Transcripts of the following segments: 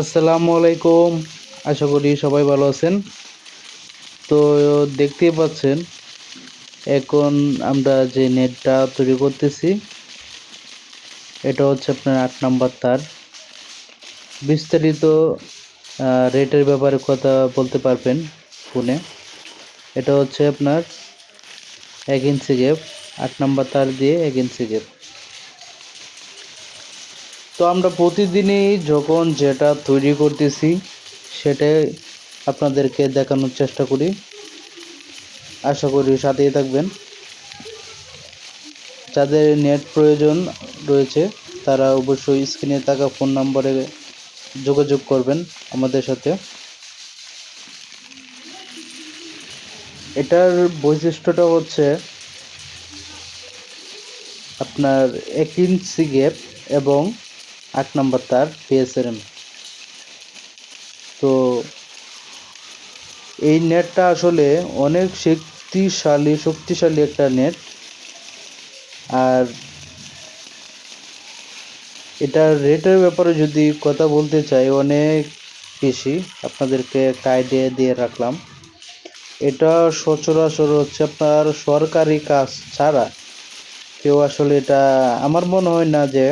আসসালামু আলাইকুম। আশা করি সবাই ভালো আছেন। তো দেখতেই পাচ্ছেন, এখন আমরা যে নেটটা তৈরি করতেছি, এটা হচ্ছে আপনার আট নাম্বার তার। বিস্তারিত রেটের ব্যাপারে কথা বলতে পারবেন ফোনে। এটা হচ্ছে আপনার এক ইঞ্চি গ্যাপ আট নাম্বার তার দিয়ে এক ইঞ্চি গ্যাপ তো আমরা প্রতিদিনই যখন যেটা তৈরি করতেছি, সেটাই আপনাদেরকে দেখানোর চেষ্টা করি। আশা করি সাথেই থাকবেন। যাদের নেট প্রয়োজন রয়েছে, তারা অবশ্যই স্ক্রিনে থাকা ফোন নম্বরে যোগাযোগ করবেন আমাদের সাথে। এটার বৈশিষ্ট্যটা হচ্ছে, আপনার এক ইঞ্চি গ্যাপ এবং আট নম্বর তার পিএসএরএম তো এই নেটটা আসলে অনেক শক্তিশালী শক্তিশালী একটা নেট। আর এটার রেটের ব্যাপারে যদি কথা বলতে চাই, অনেক বেশি। আপনাদেরকে একটা দিয়ে রাখলাম। এটা সচরাচর হচ্ছে আপনার সরকারি কাজ ছাড়া। কেউ আসলে এটা, আমার মনে হয় না যে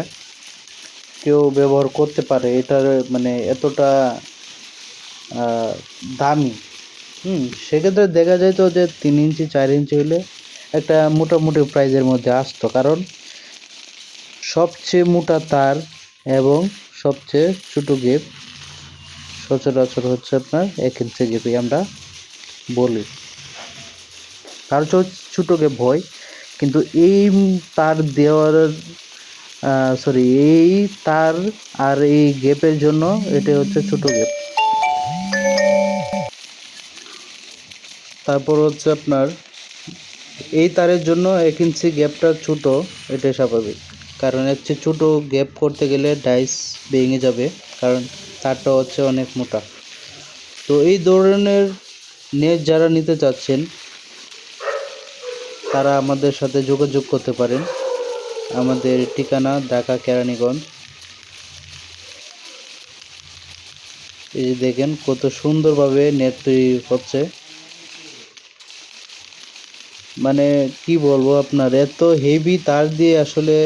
কেউ ব্যবহার করতে পারে, এটার মানে এতটা দামি। হুম, সেক্ষেত্রে দেখা যায় তো যে তিন ইঞ্চি, চার ইঞ্চি হলে একটা মোটামুটি প্রাইজের মধ্যে আসতো। কারণ সবচেয়ে মোটা তার এবং সবচেয়ে ছোটো গেপ, সচরাচর হচ্ছে আপনার এক ইঞ্চি গেপই আমরা বলি। তার ছোটো গেপ হয়, কিন্তু এই তার দেওয়ার সরি এই তার আর এই গেপের জন্য এটা হচ্ছে ছোট গেপ তারপর হচ্ছে আপনার, এই তারের জন্য এক ইঞ্চি গ্যাপটা ছোট এটা স্বাভাবিক। কারণ হচ্ছে ছোটো গ্যাপ করতে গেলে ডাইস ভেঙে যাবে, কারণ তারটা হচ্ছে অনেক মোটা। তো এই ধরনের নেট যারা নিতে চাচ্ছেন, তারা আমাদের সাথে যোগাযোগ করতে পারেন। আমাদের ঠিকানা ঢাকা কেরানীগঞ্জ। এই যে দেখেন কত সুন্দরভাবে নেট তৈরি হচ্ছে। মানে কি বলব আপনার, এত হেভি তার দিয়ে আসলে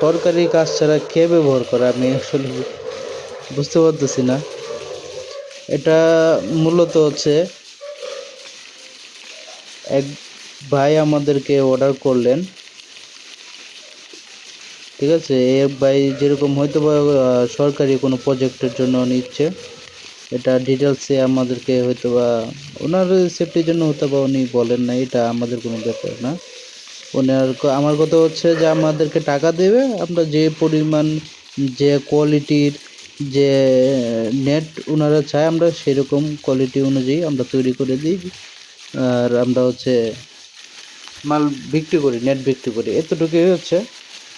সরকারি কাজ ছাড়া কে ব্যবহার করে আমি আসলে বুঝতে পারতেছি না। এটা মূলত হচ্ছে এক ভাই আমাদেরকে অর্ডার করলেন। ঠিক আছে? এ ভাই যেরকম হয়তো বা সরকারি কোনো প্রজেক্টের জন্য নিচ্ছে, এটা ডিটেলসে আমাদেরকে হয়তো বা, ওনার সেফটির জন্য হয়তো বা উনি বলেন না এটা আমাদের কোনো ব্যাপার না। ওনার আমার কথা হচ্ছে যে আমাদেরকে টাকা দেবে, আমরা যে পরিমাণ যে কোয়ালিটির যে নেট ওনারা চায়, আমরা সেরকম কোয়ালিটি অনুযায়ী আমরা তৈরি করে দিই। আর আমরা হচ্ছে মাল বিক্রি করি নেট বিক্রি করি। এতটুকুই হচ্ছে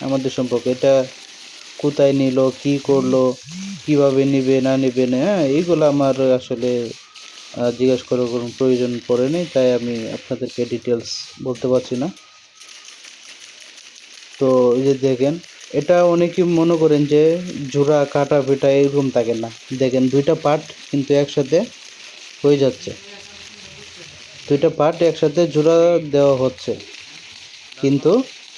আমাদের সম্পর্কে। এটা কোথায় নিল, কি করল, কীভাবে নিবে, না নিবে, না হ্যাঁ এইগুলো আমার আসলে জিজ্ঞেস করার কোনো প্রয়োজন পড়ে পড়েনি তাই আমি আপনাদেরকে ডিটেলস বলতে পারছি না। তো এই যে দেখেন, এটা অনেকে মনে করেন যে জোড়া কাটা, পেটা, এরকম থাকে না। দেখেন, দুইটা পার্ট কিন্তু একসাথে হয়ে যাচ্ছে। দুইটা পার্ট একসাথে জোড়া দেওয়া হচ্ছে। কিন্তু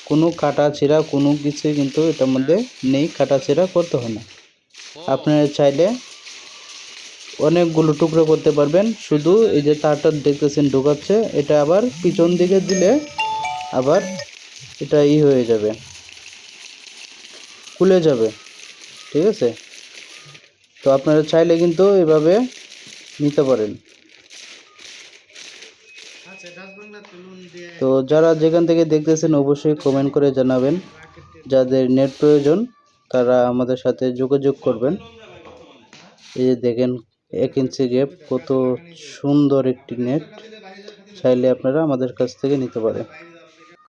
কোনো কাটা ছেঁড়া কোনো কিছু কিন্তু এটার মধ্যে নেই কাটা ছেঁড়া করতে হয় না। আপনারা চাইলে অনেকগুলো টুকরো করতে পারবেন। শুধু এই যে তারটা দেখতেছেন ঢোকাচ্ছে, এটা আবার পিছন দিকে দিলে আবার এটা ই হয়ে যাবে, খুলে যাবে, ঠিক আছে? তো আপনারা চাইলে কিন্তু এভাবে নিতে পারেন। তো যারা যেখান থেকে দেখতেছেন, অবশ্যই কমেন্ট করে জানাবেন। যাদের নেট প্রয়োজন, তারা আমাদের সাথে যোগাযোগ করবেন। এই যে দেখেন, এক ইঞ্চি গ্যাপ কত সুন্দর একটি নেট চাইলে আপনারা আমাদের কাছ থেকে নিতে পারেন।